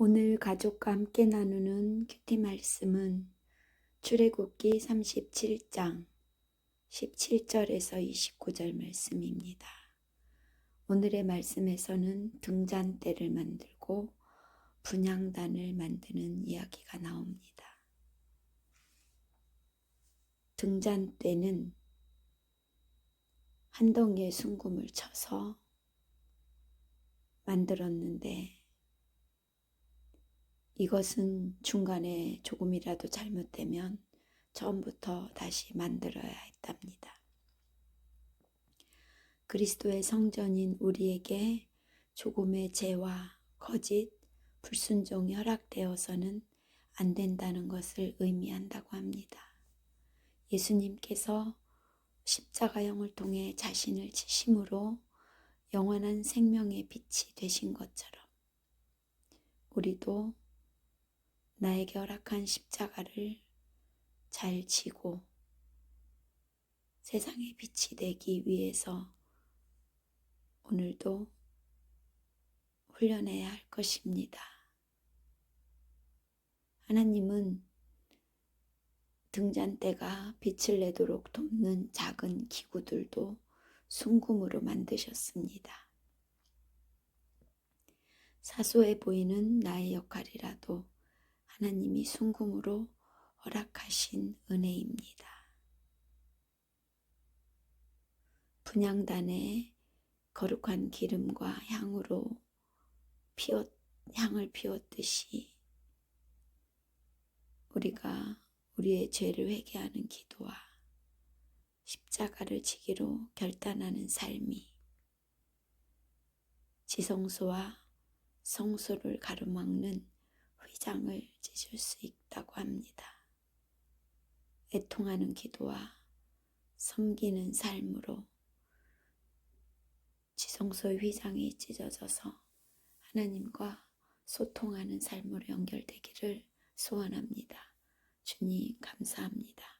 오늘 가족과 함께 나누는 큐티 말씀은 출애굽기 37장 17절에서 29절 말씀입니다. 오늘의 말씀에서는 등잔대를 만들고 분향단을 만드는 이야기가 나옵니다. 등잔대는 한 덩이의 순금을 쳐서 만들었는데 이것은 중간에 조금이라도 잘못되면 처음부터 다시 만들어야 했답니다. 그리스도의 성전인 우리에게 조금의 죄와 거짓, 불순종이 허락되어서는 안 된다는 것을 의미한다고 합니다. 예수님께서 십자가형을 통해 자신을 치심으로 영원한 생명의 빛이 되신 것처럼 우리도 나에게 허락한 십자가를 잘 지고 세상의 빛이 되기 위해서 오늘도 훈련해야 할 것입니다. 하나님은 등잔대가 빛을 내도록 돕는 작은 기구들도 순금으로 만드셨습니다. 사소해 보이는 나의 역할이라도 하나님이 순금으로 허락하신 은혜입니다. 분양단에 거룩한 기름과 향으로 피웠, 향을 피웠듯이 우리가 우리의 죄를 회개하는 기도와 십자가를 지기로 결단하는 삶이 지성소와 성소를 가로막는 휘장을 찢을 수 있다고 합니다. 애통하는 기도와 섬기는 삶으로 지성소의 휘장이 찢어져서 하나님과 소통하는 삶으로 연결되기를 소원합니다. 주님 감사합니다.